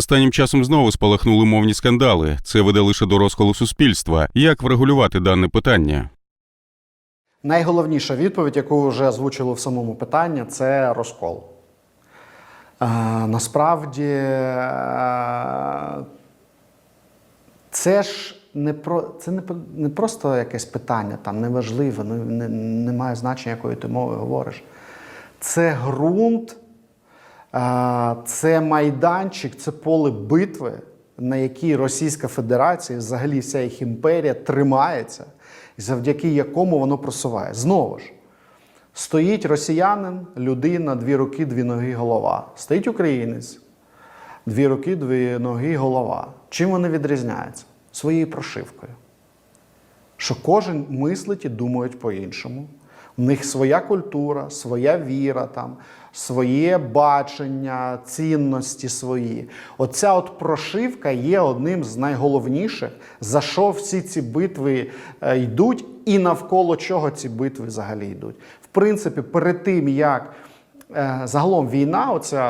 Останнім часом знову спалахнули мовні скандали. Це веде лише до розколу суспільства. Як врегулювати дане питання? Найголовніша відповідь, яку вже озвучили в самому питанні, це розкол. Е, насправді, е, це ж не про це не, не просто якесь питання, там неважливе, ну, не, не має значення, якою ти мовою говориш. Це ґрунт, це майданчик, це поле битви, на якій Російська Федерація, взагалі вся їх імперія тримається, і завдяки якому воно просуває. Знову ж, стоїть росіянин, людина, дві руки, дві ноги, голова. Стоїть українець, дві руки, дві ноги, голова. Чим вони відрізняються? Своєю прошивкою. Що кожен мислить і думають по-іншому. У них своя культура, своя віра, там, своє бачення, цінності свої. Оця от прошивка є одним з найголовніших, за що всі ці битви е, йдуть, і навколо чого ці битви взагалі йдуть. В принципі, перед тим як е, загалом війна, оця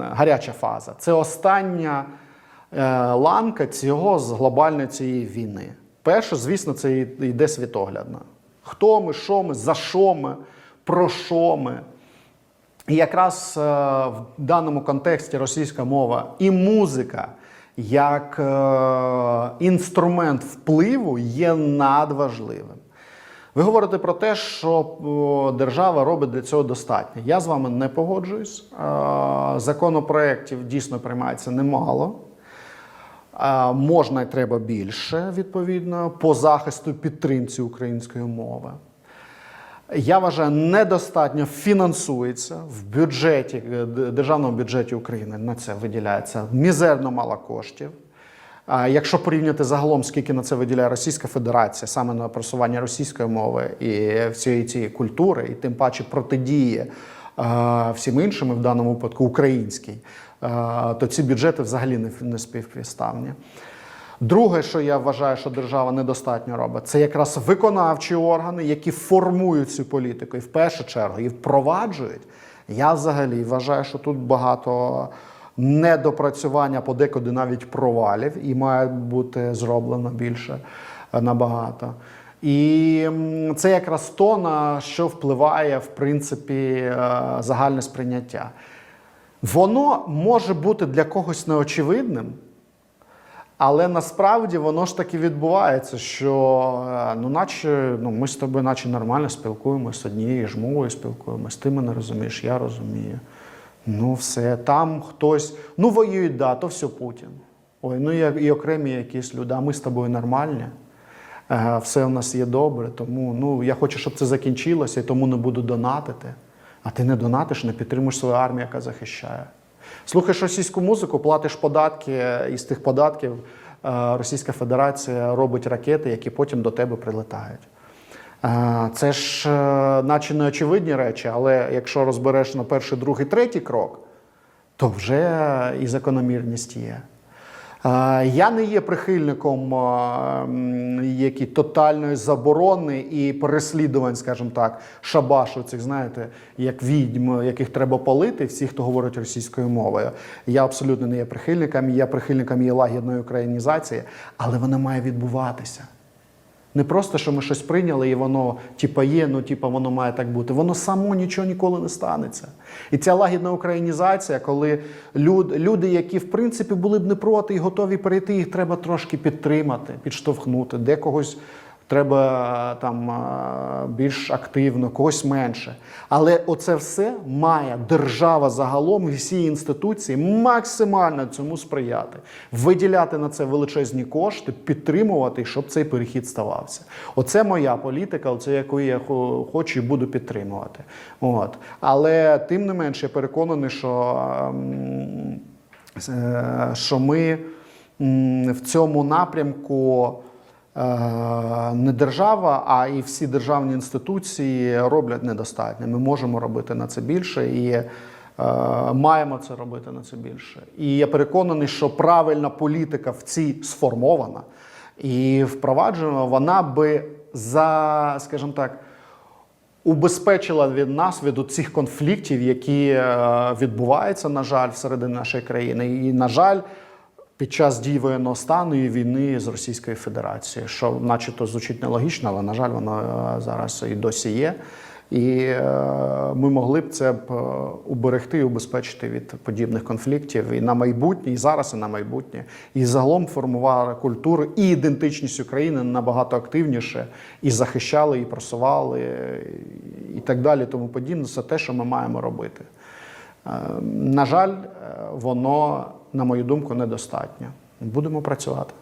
гаряча фаза, це остання е, ланка цього з глобальної цієї війни. Перше, звісно, це йде світоглядна. Хто ми, що ми, за що ми, про що ми. І якраз е, в даному контексті російська мова і музика як е, інструмент впливу є надважливим. Ви говорите про те, що держава робить для цього достатньо. Я з вами не погоджуюсь. Е, Законопроєктів дійсно приймається немало. Можна і треба більше, відповідно, по захисту підтримці української мови. Я вважаю, недостатньо фінансується в бюджеті е, державному бюджеті України. На це виділяється мізерно мало коштів. Якщо порівняти загалом, скільки на це виділяє Російська Федерація, саме на просування російської мови і всієї цієї культури, і тим паче протидії всім іншим, в даному випадку українській, то ці бюджети взагалі не, не співпідставні. Друге, що я вважаю, що держава недостатньо робить, це якраз виконавчі органи, які формують цю політику і в першу чергу і впроваджують. Я взагалі вважаю, що тут багато недопрацювання, подекуди навіть провалів, і має бути зроблено більше е, набагато. І це якраз то, на що впливає в принципі е, загальне сприйняття. Воно може бути для когось неочевидним, але насправді воно ж таки відбувається, що е, ну, наче ну, ми з тобою, наче нормально спілкуємося однією ж мовою спілкуємося. Ти мене розумієш, я розумію. Ну, все, там хтось, ну воюють, да, то все Путін. Ой, ну і, окремі якісь люди, а ми з тобою нормальні. Е, Все у нас є добре, тому ну, я хочу, щоб це закінчилося, і тому не буду донатити. А ти не донатиш, не підтримуєш свою армію, яка захищає. Слухаєш російську музику, платиш податки, і з тих податків е, Російська Федерація робить ракети, які потім до тебе прилетають. Е, Це ж е, наче не очевидні речі, але якщо розбереш на перший, другий, третій крок, то вже і закономірність є. Я не є прихильником які тотальної заборони і переслідувань, скажімо так, шабашу цих, знаєте, як відьм, яких треба палити, всі, хто говорить російською мовою. Я абсолютно не є прихильником, я прихильником є лагідної українізації, але вона має відбуватися. Не просто, що ми щось прийняли, і воно типа є, ну типа воно має так бути. Воно само нічого ніколи не станеться. І ця лагідна українізація, коли люд, люди, які в принципі були б не проти і готові перейти, їх треба трошки підтримати, підштовхнути, де когось. Треба там більш активно, когось менше. Але оце все має держава загалом і всі інституції максимально цьому сприяти, виділяти на це величезні кошти, підтримувати, щоб цей перехід ставався. Оце моя політика, оце яку я хочу і буду підтримувати. От. Але тим не менше, я переконаний, що. ем, е, що ми в цьому напрямку е, не держава, а і всі державні інституції роблять недостатньо. Ми можемо робити на це більше і е, маємо це робити на це більше. І я переконаний, що правильна політика в цій сформована і впроваджена, вона би за, скажімо так, убезпечила від нас від цих конфліктів, які е, відбуваються, на жаль, всередині нашої країни. І, на жаль, під час дій воєнного стану і війни з Російською Федерацією, що, начебто, звучить нелогічно, але на жаль, воно е, зараз і досі є. І е, ми могли б це б е, уберегти і убезпечити від подібних конфліктів і на майбутнє, і зараз, і на майбутнє. І загалом формували культуру і ідентичність України набагато активніше, і захищали, і просували, і так далі. Тому подібне. Це те, що ми маємо робити. Е, На жаль, е, воно, на мою думку, недостатньо. Будемо працювати.